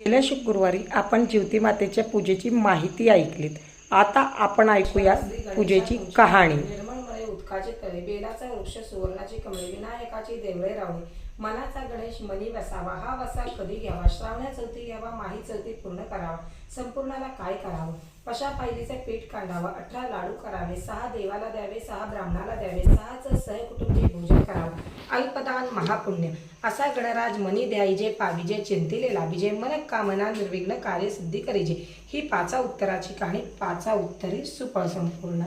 गेल्या शुक्रवारी आपण ज्योती मातेच्या पूजेची माहिती ऐकलीत. आता आपण ऐकूया पूजेची कहाणी. निर्मळमळे उत्काचे तळे बेलाचा वृक्ष सुवर्णाची कमळे विनायकाची देवळे रावणी मनाचा गणेश मनी बसावा. हा वसा कधी घ्यावा? श्रावण्या चौथी घ्यावा माही चौथी पूर्ण करावा. संपूर्णाला काय करावं? पशा पायलीचे पीठ काढावं अठरा लाडू करावे सहा देवाला द्यावे सहा ब्राह्मणाला द्यावे सहाच सहकुटुंबी भोजन करावं. अल्पदान महापुण्य. असा गणराज मनी द्यायजे पाविजे चिंतिले लाभिजे मन कामना निर्विघ्न कार्यसिद्धी करीजे. ही पाचा उत्तराची कहाणी पाचा उत्तरी सुफळ संपूर्ण.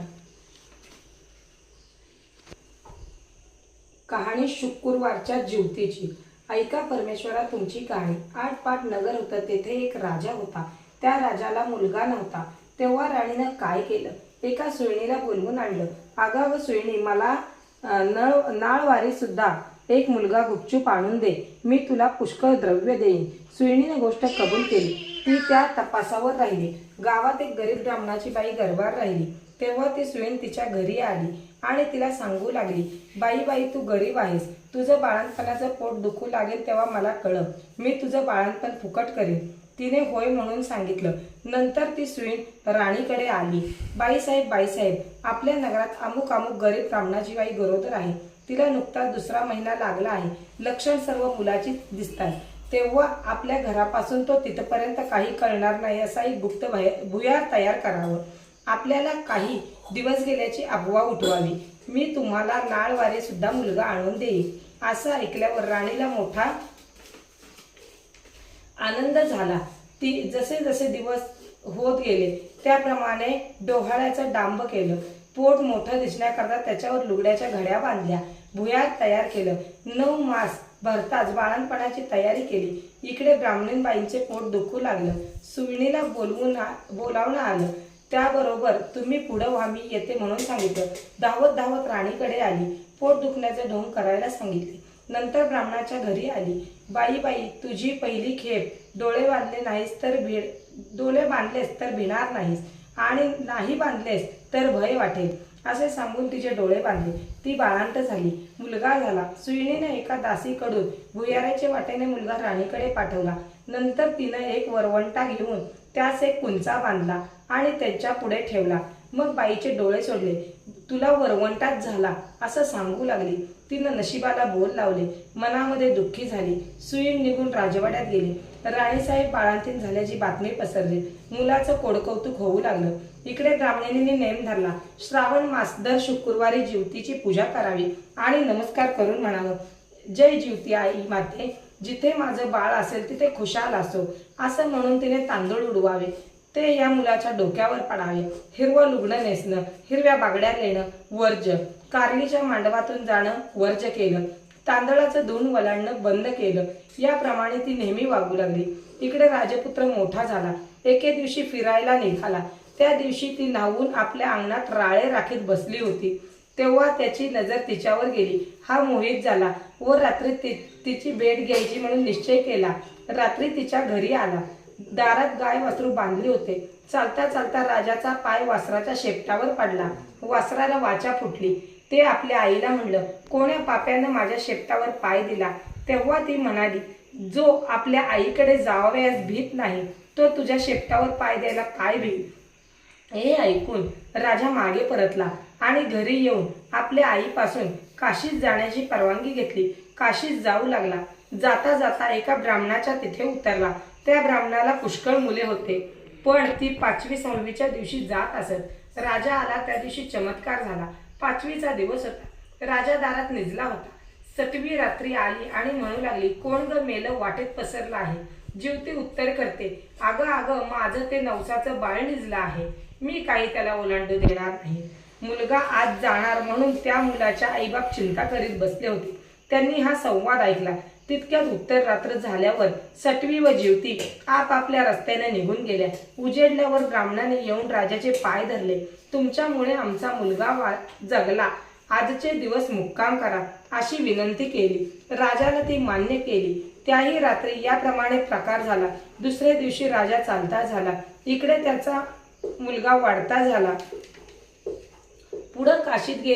कहाणी शुक्रवारच्या ज्योतीची ऐका परमेश्वरा तुमची कहाणी. आठ पाट नगर होतं तेथे एक राजा होता. त्या राजाला मुलगा नव्हता. तेव्हा राणीनं काय केलं? एका सुईणीला बोलवून आणलं. अगाव सुईणी मला नळ नाळवारी सुद्धा एक मुलगा गुपचूप आणून दे. मी तुला पुष्कळ द्रव्य देईन. सुईणीने गोष्ट कबूल केली. ती त्या तपासावर राहिली. गावात एक गरीब ब्राह्मणाची बाई गरबार राहिली. तेव्हा ती सुईण तिच्या घरी आली. आणि तिला सांगू लागली बाई बाई तू गरीब आहेस. तुझं बाळणपणाचं पोट दुखू लागेल तेव्हा मला कळव मी तुझं बाळणपण फुकट करेन. तिने होय म्हणून सांगितलं. नंतर ती सुईण राणीकडे आली. बाईसाहेब बाईसाहेब आपल्या नगरात अमुक अमुक गरीब ब्राह्मणाची बाई गरोदर आहे तिला नुकताच दुसरा महिना लागला आहे. लक्षण सर्व मुलाची दिसतात तेव्हा आपल्या घरापासून तो तिथपर्यंत काही कळणार नाही असाही गुप्त भय- भुयार तयार करावं. आपल्याला काही दिवस गेल्याची अफवा उठवावी. मी तुम्हाला नाळवारे सुद्धा मुलगा आणून देईन. असं ऐकल्यावर राणीला मोठा आनंद झाला. ती जसे जसे दिवस होत गेले त्याप्रमाणे डोहाळ्याचं डांब केलं. पोट मोठं दिसण्याकरता त्याच्यावर लुगड्याच्या घड्या बांधल्या. भुयात तयार केलं. नऊ मास भरताच बाळणपणाची तयारी केली. इकडे ब्राह्मणीबाईंचे पोट दुखू लागलं. सुविणीला बोलवून बोलावणं आलं. त्याबरोबर तुम्ही पुढं व्हा मी येते म्हणून सांगितलं. धावत धावत राणीकडे आली. पोट दुखण्याचे ढोंग करायला सांगितले. नंतर ब्राह्मणाच्या घरी आली. बाई बाई तुझी पहिली खेप. डोळे बांधले नाहीस तर भिड डोळे बांधलेस तर भिणार नाहीस. आणि नाही बांधलेस तर भय वाटेल. असे सांगून तिचे डोळे बांधले. ती बाळांत झाली. मुलगा झाला. सुईणीने एका दासीकडून भुयाराच्या वाटेने मुलगा राणीकडे पाठवला. नंतर तिनं एक वरवंटा घेऊन त्यास एक कुंचा बांधला आणि त्यांच्या पुढे ठेवला. मग बाईचे डोळे सोडले. तुला वरवंटाच झाला असं सांगू लागली. तिनं नशिबाला बोल लावले. मनामध्ये दुःखी झाली. सुईण निघून राजवाड्यात गेली. राणीसाहेब बाळांतीन झाल्याची बातमी पसरली. मुलाचं कोडकौतुक होऊ लागलं. इकडे ब्राह्मणीने नेम धरला. श्रावण मास दर शुक्रवारी जीवतीची पूजा करावी आणि नमस्कार करून म्हणावं. जय जीवती आई माते जिथे माझं बाळ असेल तिथे खुशाल असो असं म्हणून तिने तांदूळ उडवावे. ते या मुलाच्या डोक्यावर पडावे. हिरवं लुगडं नेसणं हिरव्या बागड्या लेणं वर्ज. कारलीच्या मांडवातून जाणं वर्ज केलं. तांदळाचं धुण वलांडणं बंद केलं. याप्रमाणे ती नेहमी वागू लागली. इकडे राजपुत्र मोठा झाला. एके दिवशी फिरायला निघाला. त्या दिवशी ती न्हावून आपल्या अंगणात राळे राखीत बसली होती. तेव्हा त्याची नजर तिच्यावर गेली. हा मोहित झाला. व रात्री ति तिची भेट घ्यायची म्हणून निश्चय केला. रात्री तिच्या घरी आला. दारात गाय वासरू बांधले होते. चालता चालता राजाचा पाय वासराच्या शेपटावर पडला. वासराला वाचा फुटली. ते आपल्या आईला म्हणलं कोण्या पाप्यानं माझ्या शेपटावर पाय दिला? तेव्हा ती म्हणाली जो आपल्या आईकडे जावयास भीत नाही तो तुझ्या शेपटावर पाय द्यायला काय भीत हे ऐकून राजा मागे परतला. आणि घरी येऊन आपल्या आईपासून काशीत जाण्याची परवानगी घेतली. काशीत जाऊ लागला. जाता जाता एका ब्राह्मणाच्या तिथे उतरला. त्या ब्राह्मणाला पुष्कळ मुले होते. पण ती पाचवी सहावीच्या दिवशी जात असत. राजा आला त्या दिवशी चमत्कार झाला. पाचवीचा दिवस होता. राजा दारात निजला होता. सतवी रात्री आली आणि म्हणू लागली कोण ग मेलं वाटेत पसरलं आहे? जीवती उत्तर करते. अगं अगं माझं ते नवसाचं बाळ निजलं आहे. मी काही त्याला ओलांडू देणार नाही. मुलगा आज जाणार म्हणून त्या मुलाच्या आईबाप चिंता करीत बसले होते. त्यांनी हा संवाद ऐकला. तितक्यात उत्तर रात्र झाल्यावर सटवी व जीवती आपापल्या रस्त्याने निघून गेल्या. उजेडल्यावर ब्राह्मणाने येऊन राजाचे पाय धरले. तुमच्यामुळे आमचा मुलगा जगला. आजचे दिवस मुक्काम करा अशी विनंती केली. राजाला ती मान्य केली. त्याही रात्री याप्रमाणे प्रकार झाला. दुसऱ्या दिवशी राजा चालता झाला. इकडे त्याचा मुलगा वाढता झाला. पुढं काशीत गे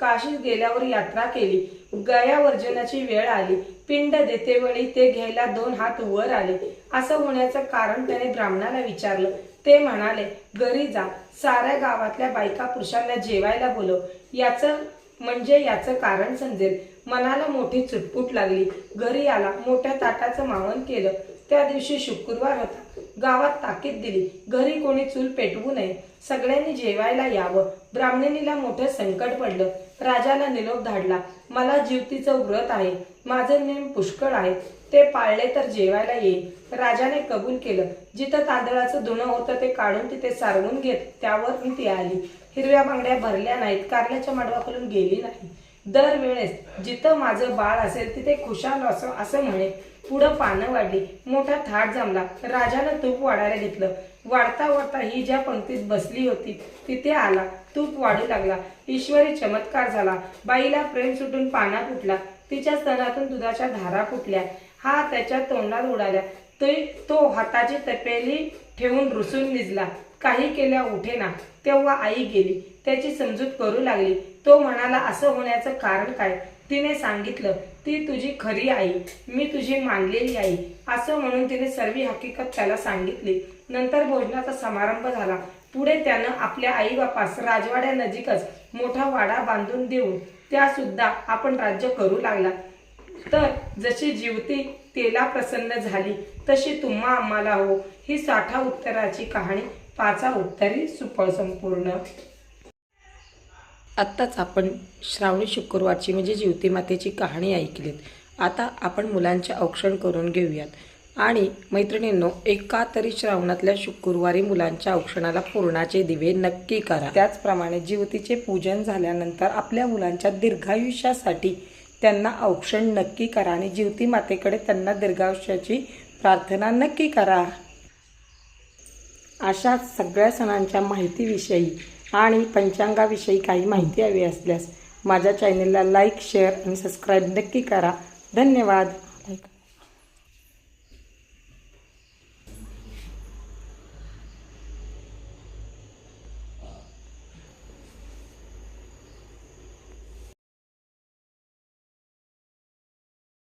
काशीत गेल्यावर यात्रा केली. गया वर्जनाची वेळ आली. पिंड देते वेळी ते घ्यायला दोन हात वर आले. असं होण्याचं कारण त्याने ब्राह्मणाला विचारलं. ते म्हणाले घरी जा. साऱ्या गावातल्या बायका पुरुषांना जेवायला बोलव. याचं म्हणजे याचं कारण समजेल. मनाला मोठी चुटपुट लागली. घरी आला. मोठ्या ताटाचं मावन केलं. त्या दिवशी शुक्रवार होता. गावात ताकीद दिली. घरी कोणी चूल पेटवू नये. सगळ्यांनी जेवायला यावं. ब्राह्मणीला मोठं संकट पडलं. राजाला निरोप धाडला. मला जीवतीचं व्रत आहे. माझे नेम पुष्कळ आहे. ते पाळले तर जेवायला येईल. राजाने कबूल केलं. जिथं तांदळाचं धुणं होतं ते काढून तिथे सारवून घेत. त्यावर मी ती आली. हिरव्या बांगड्या भरल्या नाहीत. कारल्याच्या माडवाखालून गेली नाही. दरवेळेस जिथं माझं बाळ असेल तिथे खुशाल असं असं म्हणे. पुढं पानं वाढली. मोठा थाट जमला. राजानं तूप वाढायला घेतलं. वाढता वाढता ही ज्या पंक्तीत बसली होती तिथे आला. तूप वाढू लागला. ईश्वरी चमत्कार झाला. बाईला प्रेम सुटून पाना फुटला तिच्या स्तनातून दुधाच्या धारा फुटल्या. हा त्याच्या तोंडात उडाल्या. तरी तो हाताची तपेली ठेवून रुसून निजला. काही केल्या उठेना. तेव्हा आई गेली. त्याची समजूत करू लागली. तो म्हणाला असं होण्याचं कारण काय? तिने सांगितलं ती तुझी खरी आई मी तुझी मानलेली आई असं म्हणून तिने सर्व हकीकत त्याला सांगितली. नंतर भोजनाचा समारंभ झाला. पुढे त्यानं आपल्या आई बापास राजवाड्यानजीकच मोठा वाडा बांधून देऊन त्या सुद्धा आपण राज्य करू लागला. तर जशी जीवती तेला प्रसन्न झाली तशी तुम्हा आम्हाला हो. ही साठा उत्तराची कहाणी पाचा उत्तरी सुफळ संपूर्ण. आत्ताच आपण श्रावणी शुक्रवारची म्हणजे जीवतीमातेची कहाणी ऐकलीत. आता आपण मुलांचे औक्षण करून घेऊयात. आणि मैत्रिणींनो एका तरी श्रावणातल्या शुक्रवारी मुलांच्या औक्षणाला पूर्णाचे दिवे नक्की करा. त्याचप्रमाणे जीवतीचे पूजन झाल्यानंतर आपल्या मुलांच्या दीर्घायुष्यासाठी त्यांना औक्षण नक्की करा आणि जीवती मातेकडे त्यांना दीर्घायुष्याची प्रार्थना नक्की करा. अशा सगळ्या सणांच्या माहितीविषयी आणि पंचांगाविषयी काही माहिती हवी असल्यास माझ्या चॅनेलला लाईक शेअर आणि सबस्क्राईब नक्की करा. धन्यवाद.